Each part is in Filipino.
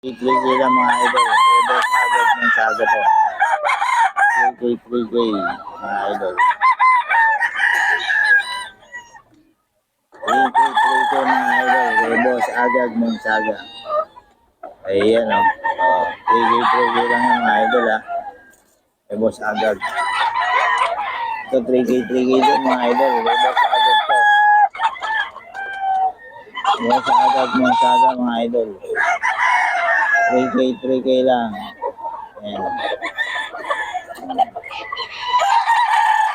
3K lang mga idol. Boss agad ng saga to. 3K, 3K mga idol. 3K, 3K mga idol. Boss agad ng saga. Ayan o. Oh. 3K, 3K lang yan mga idol ha. Kay boss agad. Ito 3K, 3K din mga idol. Boss agad to. Boss agad ng saga mga idol. 3K, 3K lang. Ayan.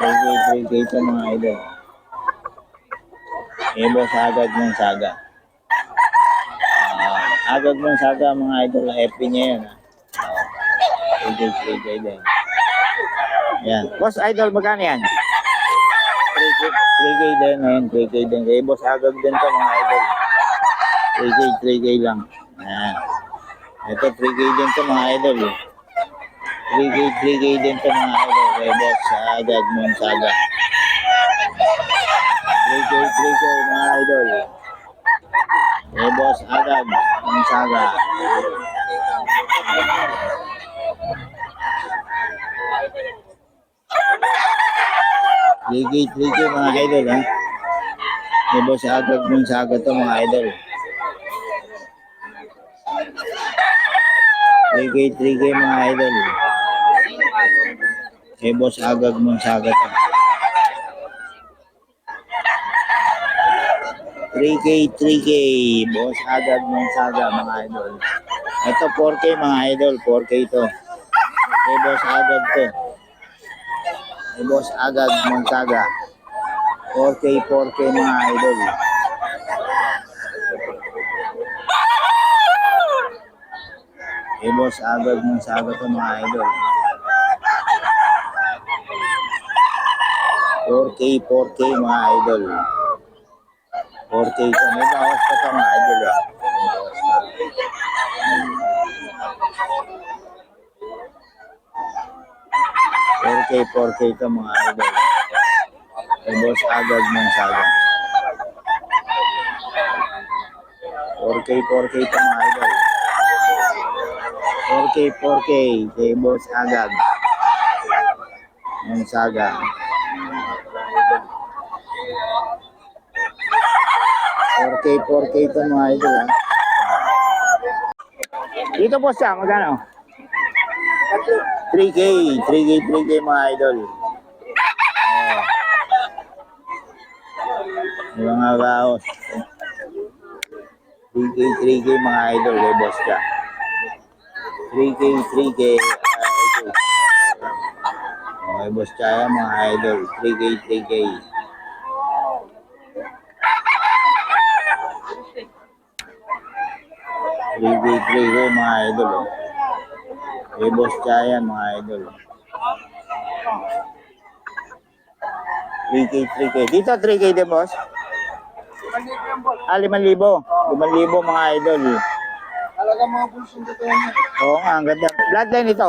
3K, 3K ito mga idol. Eh, boss agad ng saga. Ah, agad ng saga mga idol. FP niya ah. Ah, 3K, 3K din. Yan. Boss idol, magkano yan? 3K, 3K din. Ayan, 3K din. Eh, boss agad din to mga idol. 3K, 3K lang. Ayan. Ito, 3K din to mga idol. eh. 3K, 3K din to mga idol. Kay boss agad ng saga. 3K, 3K mga idol. Kay boss agad saga. Three K, three K mga idol ha. Kay boss agad saga to mga idol. 3K, 3K mga idol. Kay boss agad ng saga to. 3K, 3K. Boss agad ng saga mga idol. Ito 4K mga idol. 4K to. Kay boss agad to. Kay boss agad ng saga. 4K, 4K mga idol. Kay boss agad ng saga to mga idol. 4K, 4K mga idol. 4K to. May bawas pa to mga idol eh. May bawas pa. Hmm. 4K, 4K to mga idol. Kay boss agad ng saga. 4K, 4K to mga idol. 4K, 4K. Kay boss agad. Ng saga. K, 4K ito mga idol. Ha? Dito po siya, magkano? 3K, 3K, 3K mga idol. Oh. Yung mga baos. 3K, 3K mga idol, kay boss ka. 3K, 3K. ah, ito. Okay, boss kaya mga idol. 3K, 3K. Three day, three mga idol. Oh. Kay boss kaya mga idol. 3K, 3K. Dito 3K din, boss? Ah, 5,000. 5,000 mga idol. Talaga mga bulsong totoo niya. Oo nga, ang ganda. Bloodline ito.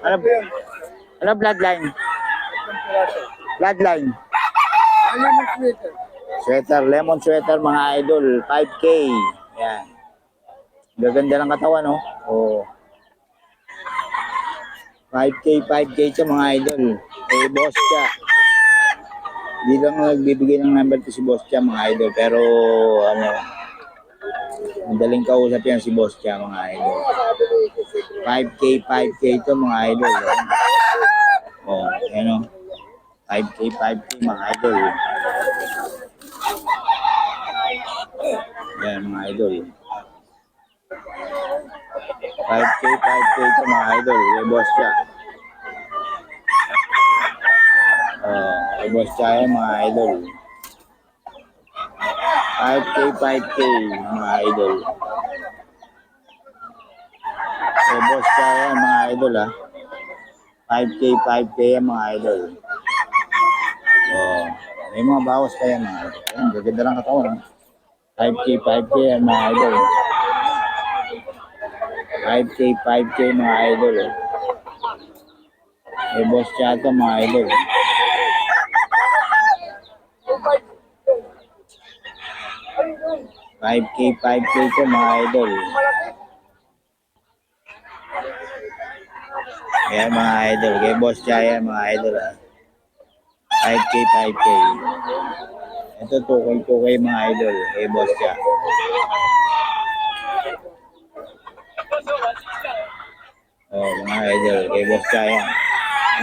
Ano, ano bloodline? Bloodline. Ano mo Twitter? Sweater, lemon sweater mga idol, 5K. Yan. Gaganda ng katawan, no? Oh. 5K, 5K ito mga idol. Eh, boss ka. Hindi lang nagbibigay ng number to si boss ka mga idol. Pero, ano, madaling kausap yan si boss ka mga idol. 5K, 5K ito mga idol. Oh, yan o. 5K, 5K mga idol. Yan mga idol. 5K, 5K ito mga idol. Kay boss siya. Uh, kay boss yan mga idol. 5K, 5K mga idol. Kay boss yan mga idol ha. 5K, 5K yan mga idol. Oh, may mga bawas pa yan mga idol. Ayan, gaganda lang katawan ha. 5K, 5K yan mga idol. 5K, 5K mga idol. Eh. May boss chata mga idol. 5K, 5K ko mga idol. Ayan mga idol. Kay Boss Jaya mga idol. Ha. 5K, 5K. Ito 2K, 2K mga idol. Kay Boss Jaya. Oh, mga idol. Kay Boss Jaya.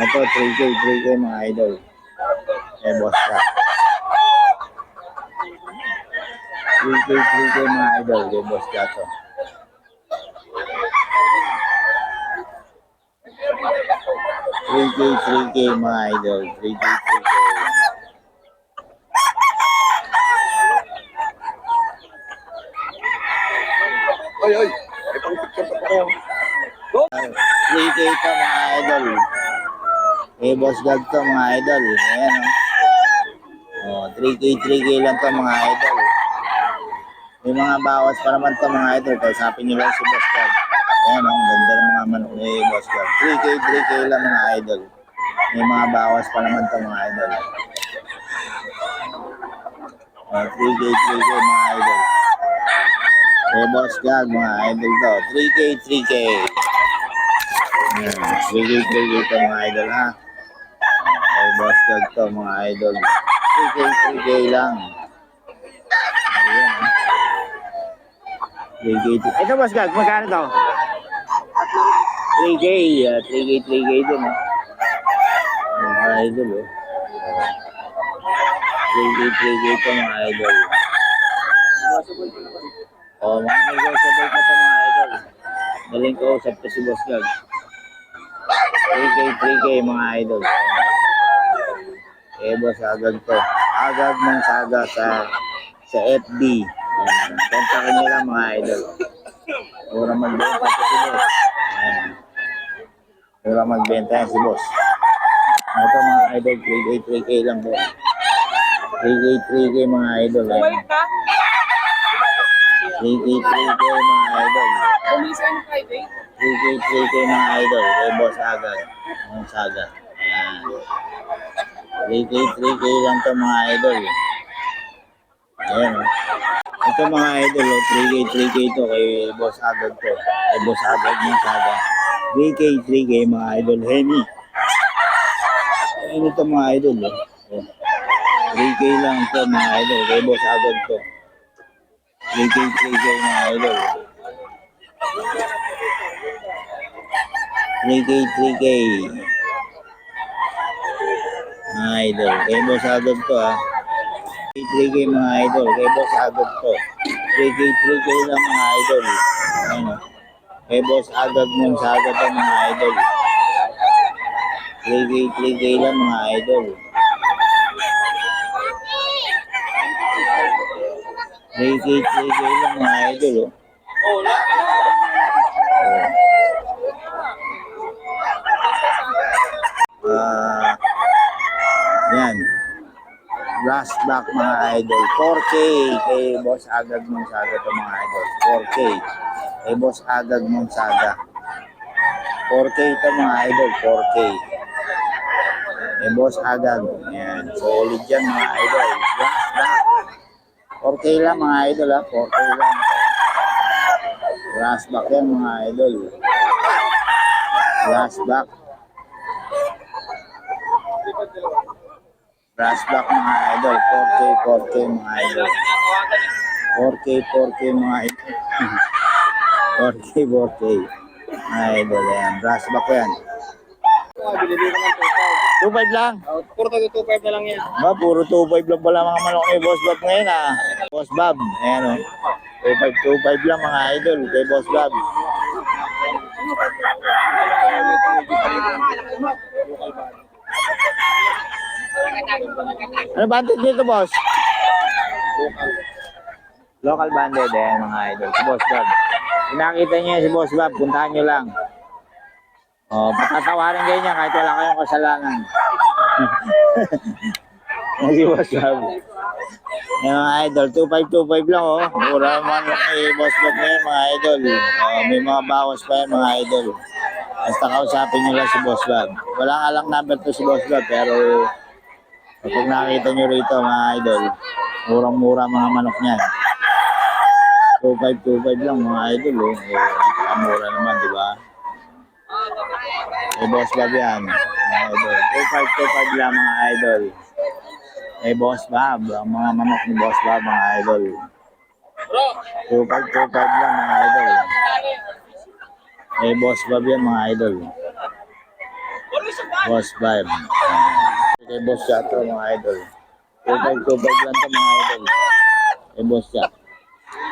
Ito 3K, 3K mga idol. Kay Boss Jaya. Chaya. 3K, 3K mga idol. Kay Boss Chaya to. Three K, three K mga idol. Three K, three K. Oy, oy. May pang picture pa tayo. Three K to mga idol. Eh, boss gag to mga idol. Ayan o. Oh, 3K, 3K lang to mga idol. May mga bawas pa naman to mga idol. Kausapin nyo lang si boss. Ayan o, ang ganda ng mga manok ni boss gag. 3K, 3K lang mga idol. May mga bawas pa naman to mga idol. Oh, 3K, 3K mga idol. Eh, boss gag mga idol to. 3K, 3K. Ayan, 3K, 3K to mga idol ha. Eh, boss gag to mga idol. 3K, 3K lang. Ayan, ha. 3K, 3K. Ito, boss gag, magkano to? 3K, ah, 3K, 3K din ha. Mga idol oh. 3K, 3K to mga idol. Oh, mga negotiable pa to mga idol. Daling ko usap to si Boss Gag. 3K, 3K mga idol. Eh, boss, agad to. Agad ng saga sa sa FB. Kontakin nyo lang mga idol. Pura magbenta si boss. Pura magbenta yan si boss. Ito mga idol, 3K, 3K lang po. 3K, 3K mga idol. Yan. 3K, 3K mga idol. Bumisan Friday. 3K, 3K mga idol. Kay boss agad. Ang saga. Yan. 3K, 3K lang to mga idol. Ayan. Ito mga idol, oh, 3K, 3K to kay boss agad to. Kay boss agad ng saga. 3K, 3K mga idol. Henny. Ayan ito mga idol. Oh. 3K lang to mga idol. Kay boss agad to. 3K, 3K mga idol. 3K, 3K. Mga idol. Kay boss agad to ah. 3K mga idol. Kay boss agad to. 3K, 3K lang mga idol. Ano? Kay boss agad mong sagad to mga idol. 3K, 3K lang mga idol. 3K, 3K lang mga idol. Oh. Ah, yan. Last back mga idol. 4K kay Boss Agad mong saga to mga idol. 4K. Kay Boss Agad mong saga. 4K to mga idol. 4K. Kay Boss Agad. Yan. Solid yan mga idol. Last back. 4K lang mga idol ha. 4K lang. Last back yan mga idol. Last Brass back mga idol. 4K, 4K mga idol. 4K, 4K mga idol. 4K, 4K. Mga idol yan. Brass yan. Binili ko ng 2.5. 2.5 lang. Ah, Puro tayo 2.5 na lang yan. Ba, puro 2.5 lang pala mga manok ni Boss Bob ngayon ah. Boss Bob. Ayan o. 2.5, 2.5 lang mga idol kay Boss Bob. Ano bandit dito, boss? Local bandit, ayan mga idol. Si Boss Bob. Pinakita niyo si Boss Bob, puntahan niyo lang. Oh, patatawarin kayo niya kahit wala kayong kasalanan. Si Boss Bob. Yan mga idol, 2525 lang oh. Mura man ni Boss Bob ngayon mga idol. Oh, may mga bawas pa yan mga idol. Basta kausapin nyo lang si Boss Bob. Wala nga lang number to si Boss Bob pero kapag nakita nyo rito mga idol, murang-mura mga manok niyan. 2525 lang mga idol oh. Eh, mura naman, di ba? Eh, Boss Bob yan. Mga idol. 2525 lang mga idol. Eh, Boss Bob. Ang mga manok ni Boss Bob, mga idol. 2525 lang mga idol. Eh, Boss Bob yan mga idol. Boss Bob. Eh, Boss Chato mga idol. 2525 lang to mga idol. Eh, Boss Chato.